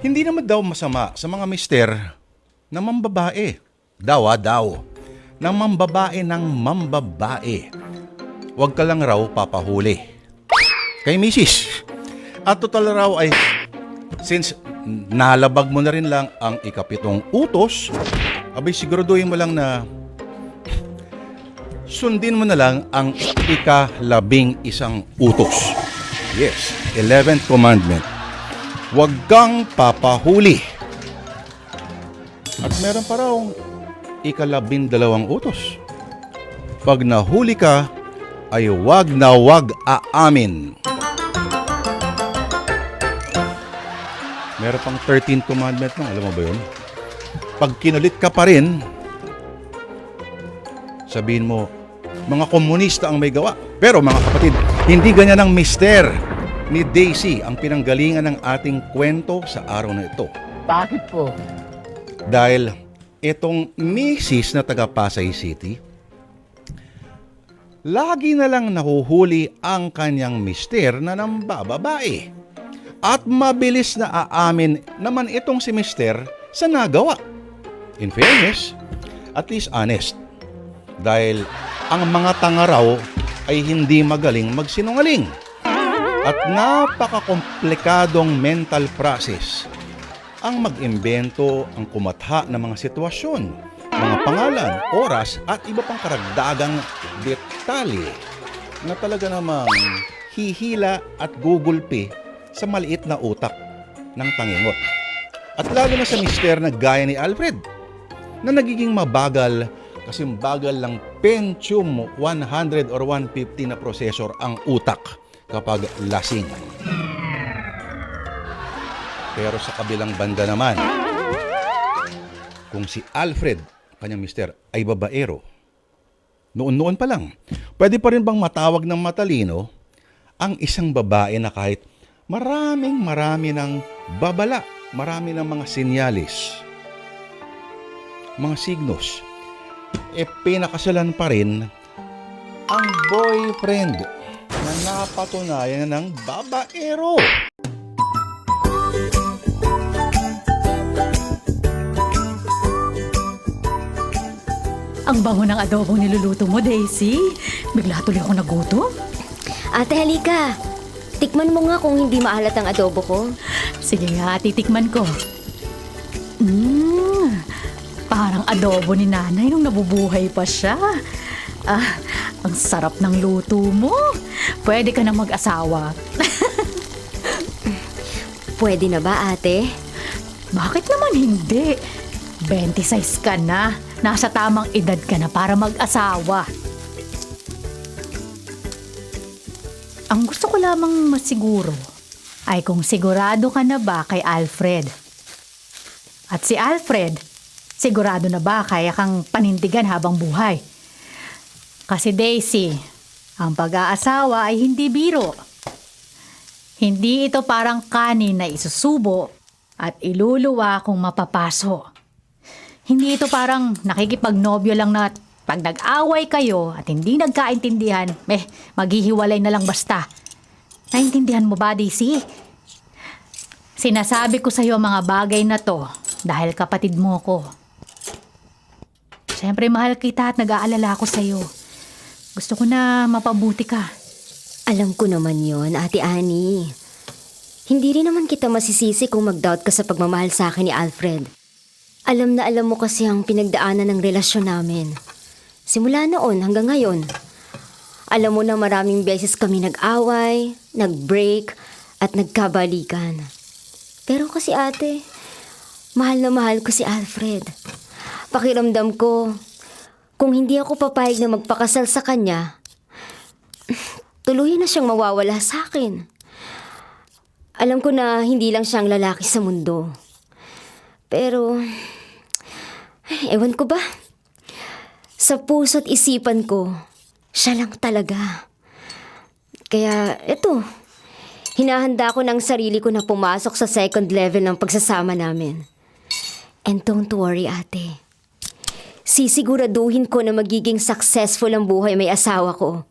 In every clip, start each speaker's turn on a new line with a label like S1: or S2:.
S1: Hindi naman daw masama sa mga mister na mambabae. Daw ah, daw. Na mambabae ng mambabae. Huwag ka lang raw papahuli. Kay misis. At total raw ay since nalabag mo na rin lang ang ikapitong utos, abay siguraduhin mo lang na sundin mo na lang ang ikalabing isang utos. Yes, 11th commandment. Huwag kang papahuli. At meron pa raw ikalabing dalawang utos. Pag nahuli ka, ay wag na wag aamin. Meron pang 13th commandment mo, alam mo ba yun? Pag kinulit ka pa rin, sabihin mo, mga komunista ang may gawa. Pero mga kapatid, hindi ganyan ang mister ni Daisy ang pinanggalingan ng ating kwento sa araw na ito.
S2: Bakit po?
S1: Dahil itong misis na taga Pasay City, lagi na lang nahuhuli ang kanyang mister na nambababae. At mabilis na aamin naman itong si mister sa nagawa. In fairness, at least honest. Dahil ang mga tanga raw ay hindi magaling magsinungaling. At napakakomplikadong mental process ang mag-imbento, ang kumatha ng mga sitwasyon, mga pangalan, oras, at iba pang karagdagang detalye na talaga namang hihila at gugulpi sa maliit na utak ng tangingot. At lalo na sa mister na gaya ni Alfred, na nagiging mabagal kasi bagal lang Pentium 100 or 150 na processor ang utak kapag lasing. Pero sa kabilang banda naman, kung si Alfred, kanyang mister, ay babaero, noon-noon pa lang, pwede pa rin bang matawag ng matalino ang isang babae na kahit maraming marami ng babala, marami ng mga sinyalis, mga signos, e pinakasalan pa rin ang boyfriend na napatunayan ng babaero.
S3: Ang bango ng adobong niluluto mo, Daisy. Bigla tuloy ako nagutom.
S4: Ate, halika. Tikman mo nga kung hindi maalat ang adobo ko.
S3: Sige nga, titikman ko. Mmm, parang adobo ni nanay nung nabubuhay pa siya. Ah, ang sarap ng luto mo. Pwede ka na mag-asawa.
S4: Pwede na ba, ate?
S3: Bakit naman hindi? 26 ka na. Nasa tamang edad ka na para mag-asawa. Ang gusto ko lamang masiguro ay kung sigurado ka na ba kay Alfred. At si Alfred, sigurado na ba kaya kang panindigan habang buhay? Kasi Daisy, ang pag-aasawa ay hindi biro. Hindi ito parang kanin na isusubo at iluluwa kung mapapaso. Hindi ito parang nakikipagnobyo lang na pag nag-away kayo at hindi nagkaintindihan, eh, maghihiwalay na lang basta. Naintindihan mo ba, Daisy? Sinasabi ko sa'yo mga bagay na to dahil kapatid mo ko. Siyempre, mahal kita at nag-aalala ako sa'yo. Gusto ko na mapabuti ka.
S4: Alam ko naman yon, Ate Annie. Hindi rin naman kita masisisi kung mag-doubt ka sa pagmamahal sa akin ni Alfred. Alam na alam mo kasi ang pinagdaanan ng relasyon namin. Simula noon hanggang ngayon. Alam mo na maraming beses kami nag-away, nag-break, at nagkabalikan. Pero kasi ate, mahal na mahal ko si Alfred. Pakiramdam ko, kung hindi ako papayag na magpakasal sa kanya, tuluyan na siyang mawawala sa akin. Alam ko na hindi lang siyang lalaki sa mundo. Pero, ewan ko ba? Sa puso't isipan ko, siya lang talaga. Kaya, eto, hinahanda ko ng sarili ko na pumasok sa second level ng pagsasama namin. And don't worry, ate. Sisiguraduhin ko na magiging successful ang buhay may asawa ko.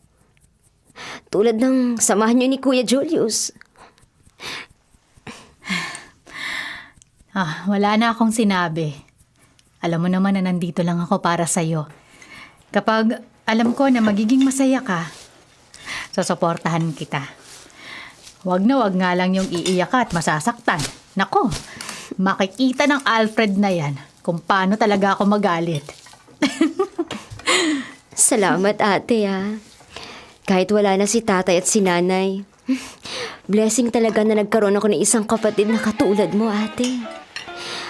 S4: Tulad ng samahan niyo ni Kuya Julius.
S3: Ah, wala na akong sinabi. Alam mo naman na nandito lang ako para sa'yo. Kapag alam ko na magiging masaya ka, susuportahan kita. Huwag na wag nga lang yung iiyak at masasaktan. Nako, makikita ng Alfred na yan kung paano talaga ako magalit.
S4: Salamat ate ah. Kahit wala na si tatay at si nanay. Blessing talaga na nagkaroon ako ng isang kapatid na katulad mo ate.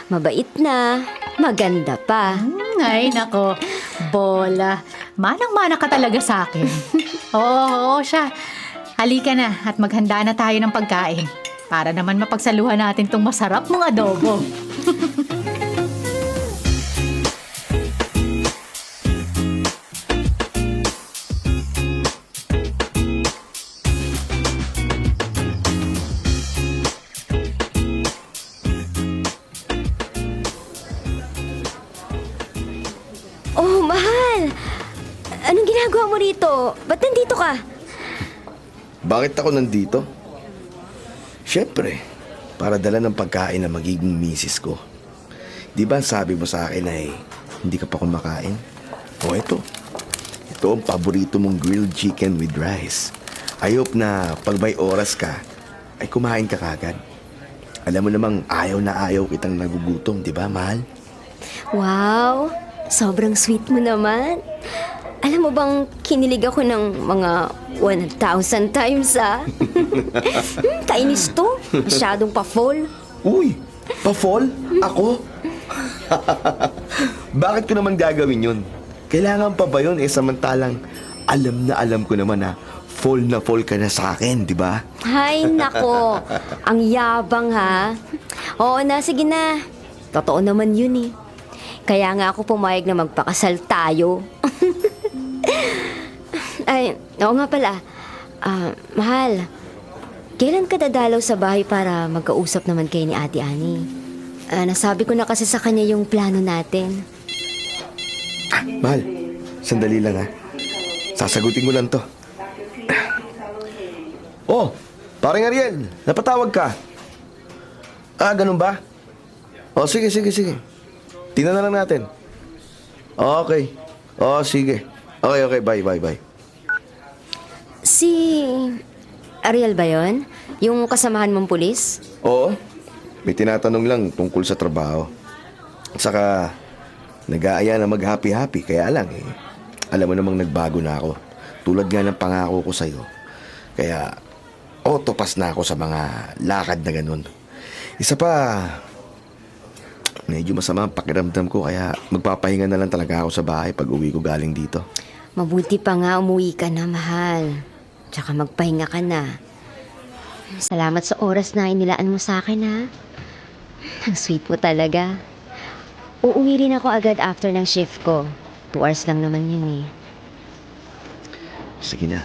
S4: Mabait na, maganda pa.
S3: Hmm, Ay, nako. Bola. Manang-mana ka talaga sa akin. oo, oo, siya. Halika na at maghanda na tayo ng pagkain. Para naman mapagsaluhan natin tong masarap mong adobo.
S4: rito? Ba't nandito ka?
S2: Bakit ako nandito? Siyempre, para dala ng pagkain na magiging misis ko. Di ba sabi mo sa akin ay hindi ka pa kumakain? O ito, ito ang paborito mong grilled chicken with rice. I hope na pag may oras ka, ay kumain ka kagad. Alam mo namang ayaw na ayaw kitang nagugutom, di ba, mahal?
S4: Wow! Sobrang sweet mo naman. Alam mo bang kinilig ako ng mga 1,000 times ah? Hmm, Kainis to. Masyadong pa-fall.
S2: Uy! Pa-fall? Ako? Bakit ko naman gagawin yun? Kailangan pa ba yun eh samantalang alam na alam ko naman na fall na fall ka na sa akin, di ba?
S4: Hay nako, ang yabang ha. Oo na, sige na. Totoo naman yun eh. Kaya nga ako pumayag na magpakasal tayo. Ay, oo nga pala. Ah, mahal, kailan ka dadalaw sa bahay para magkausap naman kayo ni Ate Ani? Ah, nasabi ko na kasi sa kanya yung plano natin.
S2: Ah, mahal, sandali lang ha. Sasagutin ko lang to. Oh, paring Ariel, napatawag ka. Ah, ganun ba? Oh, sige, sige, sige. Tingnan na lang natin. Okay. Oh, sige. Okay, okay. Bye, bye, bye.
S4: Si Ariel ba yon? Yung kasamahan mong pulis?
S2: Oo. May tinatanong lang tungkol sa trabaho. Saka, nag-aaya na mag-happy-happy. Kaya lang eh, alam mo namang nagbago na ako. Tulad nga ng pangako ko sa'yo. Kaya, otopas na ako sa mga lakad na ganun. Isa pa, medyo masama ang pakiramdam ko kaya magpapahinga na lang talaga ako sa bahay pag uwi ko galing dito.
S4: Mabuti pa nga umuwi ka na, mahal. Tsaka magpahinga ka na. Salamat sa oras na inilaan mo sa akin, ha? Ang sweet mo talaga. Uuwi rin ako agad after ng shift ko. Two hours lang naman yun, eh.
S2: Sige na.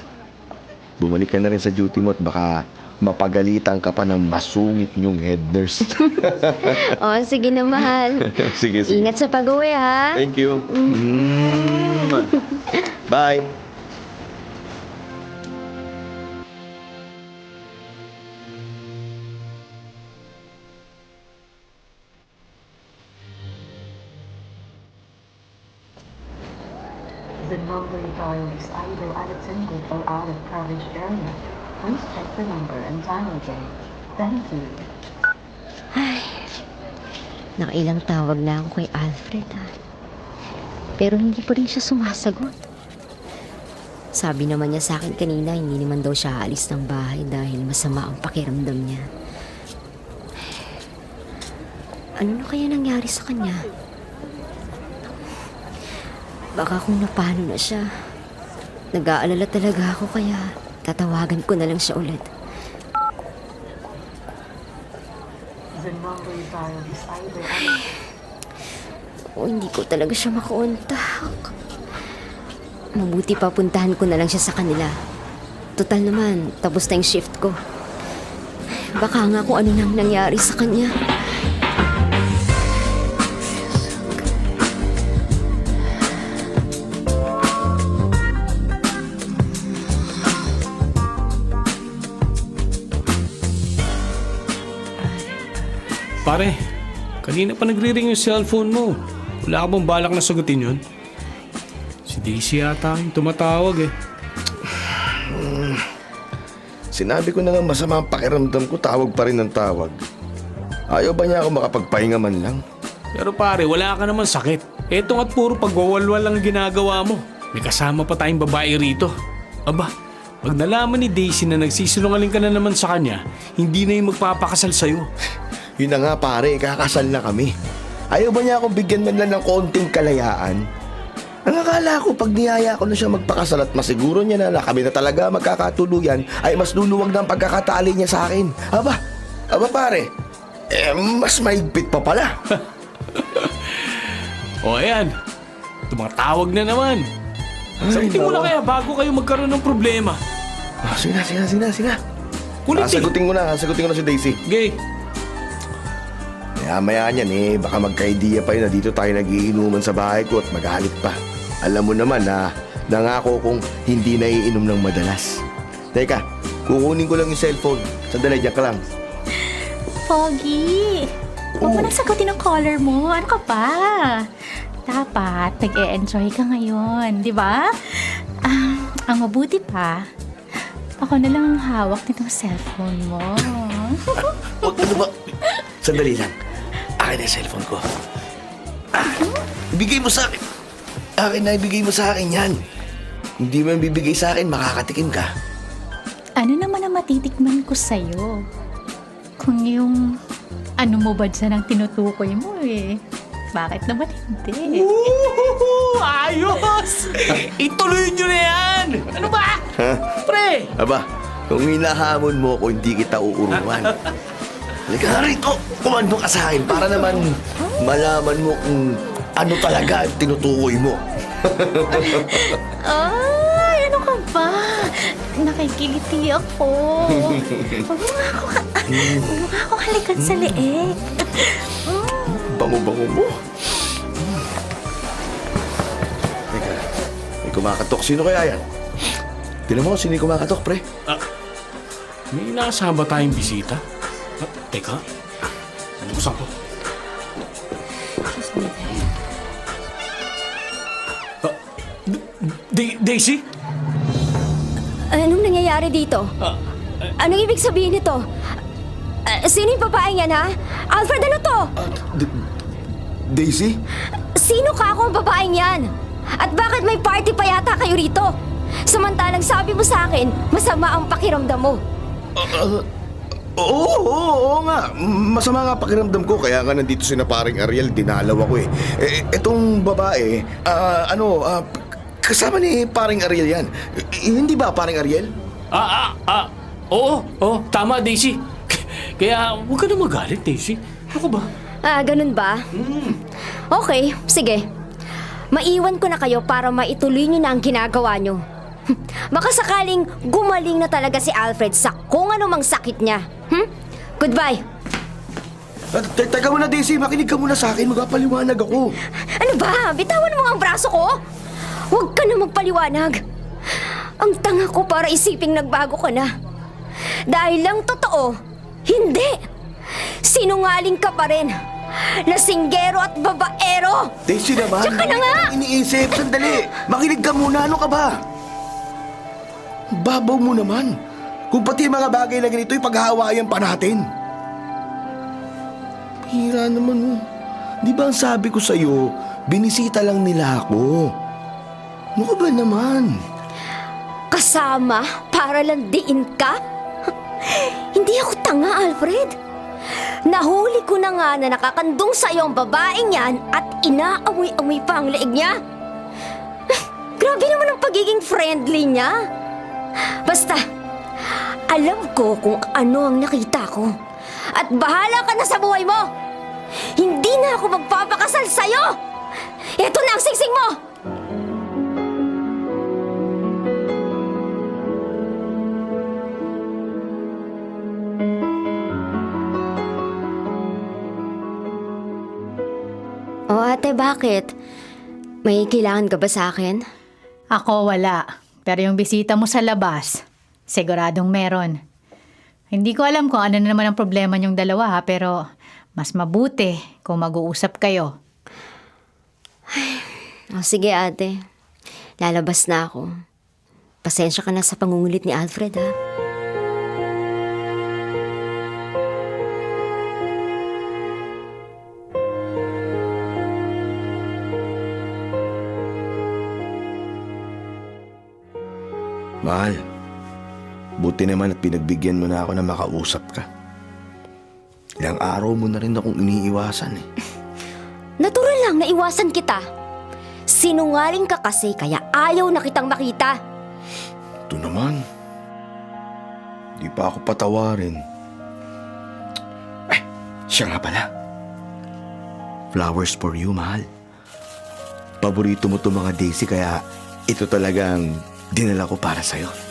S2: Bumalik ka na rin sa duty mo at baka mapagalitan ka pa ng masungit niyong head nurse.
S4: oh, sige na, mahal.
S2: sige, sige.
S4: Ingat sa pag-uwi, ha?
S2: Thank you. Mm. Bye.
S5: The number you dialed is either unattended or out of coverage area. Please check the number and dial again. Thank you.
S4: Nakailang tawag na ako kay Alfred, ha? Pero hindi pa rin siya sumasagot. Sabi naman niya sa akin kanina, hindi naman daw siya aalis ng bahay dahil masama ang pakiramdam niya. Ano na kaya nangyari sa kanya? Baka kung napano na siya. Nag-aalala talaga ako kaya tatawagan ko na lang siya ulit.
S5: The number you dialed is either unattended
S4: O hindi ko talaga siya makontak. Mabuti pa puntahan ko na lang siya sa kanila. Total naman, tapos na yung shift ko. Baka nga kung ano nang nangyari sa kanya.
S6: Kanina pa nagre-ring yung cellphone mo. Wala ka bang balak na sagutin yun? Si Daisy yata yung tumatawag eh.
S2: Sinabi ko na nga masama ang pakiramdam ko, tawag pa rin ng tawag. Ayaw ba niya ako makapagpahinga man lang?
S6: Pero pare, wala ka naman sakit. Eto nga't puro pagwawalwal lang ang ginagawa mo. May kasama pa tayong babae rito. Aba, pag nalaman ni Daisy na nagsisinungaling ka na naman sa kanya, hindi na yung magpapakasal sa'yo.
S2: Yun na nga pare, kakasal na kami. Ayaw ba niya akong bigyan man lang ng konting kalayaan? Ang akala ko, pag niyaya ko na siya magpakasal at masiguro niya na na kami na talaga magkakatuluyan, ay mas luluwag na ang pagkakatali niya sa akin. Aba, aba pare, eh, mas maigpit pa pala.
S6: O ayan, tumatawag na naman. Sagutin mo na kaya bago kayo magkaroon ng problema.
S2: Ah, sige na, sige na, sige na, sige na.
S6: Kulit
S2: Ah, sagutin ko na, sagutin ko na si Daisy.
S6: Gay,
S2: Maya-maya niyan eh, baka magka-idea pa yun na dito tayo nagiinuman sa bahay ko at magalit pa. Alam mo naman na nangako kong hindi na iinom ng madalas. Teka, kukunin ko lang yung cellphone. Sandali, diyan ka lang.
S3: Pogi! Huwag mo nang sagutin ang caller mo. Ano ka pa? Dapat, nag-e-enjoy ka ngayon, di ba? Ah, ang mabuti pa, ako na lang ang hawak nitong cellphone mo.
S2: Huwag ano ba? Sandali lang. Akin yung cellphone ko. Ah, ibigay mo sa akin. Akin na ibigay mo sa akin yan. Hindi mo yung bibigay sa akin, makakatikim ka.
S3: ano naman ang matitikman ko sa'yo? Kung yung ano mo ba dyan ang tinutukoy mo eh. Bakit naman hindi?
S6: Woohoo! Ayos! Ituloy nyo na yan! Ano ba?
S2: Ha?
S6: Pre!
S2: Aba, kung hinahamon mo ko, hindi kita uuruan. Halika nga rito, kumando ka sa akin para naman malaman mo kung ano talaga ang tinutukoy mo.
S3: Ay, ano ka ba? Nakikiliti ako. Huwag mo nga ako, huwag mo nga ako halikan sa leeg.
S2: Bango-bango mo. Teka, may kumakatok. Sino kaya yan? Tinan mo, sino yung kumakatok, pre?
S6: May inaasahan ba tayong bisita? Ah, teka. Buksan ko. Ah, D- D- Daisy?
S4: Anong nangyayari dito? Anong ibig sabihin nito? Ah, sino yung babaeng yan, ha? Alfred, ano to?
S2: D- Daisy?
S4: Sino ka ako ang babaeng yan? At bakit may party pa yata kayo rito? Samantalang sabi mo sa akin, masama ang pakiramdam mo.
S2: Oo, oo, oo nga. Masama nga pakiramdam ko kaya nga nandito si na paring Ariel, dinalaw ako eh. eh etong babae, ah, ano, ah, kasama ni paring Ariel yan. Eh, hindi ba paring Ariel?
S6: Ah, ah, ah. Oo, oo, tama Daisy. Kaya huwag ka na magalit, Daisy. Ako ba?
S4: Ah, ganun ba? Okay, sige. Maiwan ko na kayo para maituloy nyo na ang ginagawa nyo. Baka sakaling gumaling na talaga si Alfred sa kung anumang sakit niya. Hmm? Goodbye.
S2: Ah, te- Teka muna Daisy, makinig ka muna sa akin, magpapaliwanag ako.
S4: Ano ba? Bitawan mo ang braso ko? Huwag ka na magpaliwanag. Ang tanga ko para isiping nagbago ka na. Dahil lang totoo, hindi. Sinungaling ka pa rin. Lasinggero at babaero.
S2: Daisy naman,
S4: Diyan ka na nga!
S2: iniisip, sandali. Makinig ka muna, ano ka ba? Babaw mo naman. Kung pati mga bagay na ganito, ipaghahawayan pa natin. Hira naman oh. Di ba ang sabi ko sa'yo, binisita lang nila ako. Ano ba naman?
S4: Kasama para lang diin ka? Hindi ako tanga, Alfred. Nahuli ko na nga na nakakandong sa iyo ang babaeng yan at inaamoy-amoy pa ang leeg niya. Grabe naman ang pagiging friendly niya. Basta, alam ko kung ano ang nakita ko. At bahala ka na sa buhay mo. Hindi na ako magpapakasal sa'yo. Ito na ang singsing mo. O ate, bakit? May kailangan ka ba sa akin?
S3: Ako wala. Pero yung bisita mo sa labas, siguradong meron. Hindi ko alam kung ano na naman ang problema niyong dalawa ha, pero Mas mabuti kung mag-uusap kayo.
S4: O sige ate, lalabas na ako. Pasensya ka na sa pangungulit ni Alfred ha.
S2: Buti naman at pinagbigyan mo na ako na makausap ka. Ilang araw mo na rin akong iniiwasan eh.
S4: Natural lang na iwasan kita. Sinungaling ka kasi kaya ayaw na kitang makita.
S2: Ito naman. Di pa ako patawarin. Eh, siya nga pala. Flowers for you, mahal. Paborito mo to mga daisy kaya ito talagang dinala ko para sa'yo.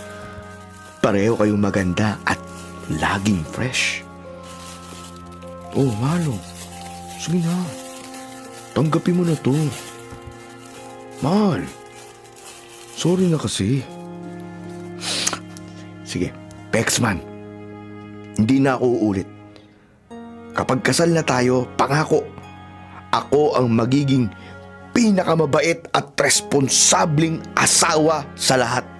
S2: Pareho kayong maganda at laging fresh. Oh, oh. Sige na. Tanggapin mo na to. Mahal. Sorry na kasi. Sige, Pexman. Hindi na ako uulit. Kapag kasal na tayo, pangako, ako ang magiging pinakamabait at responsabling asawa sa lahat.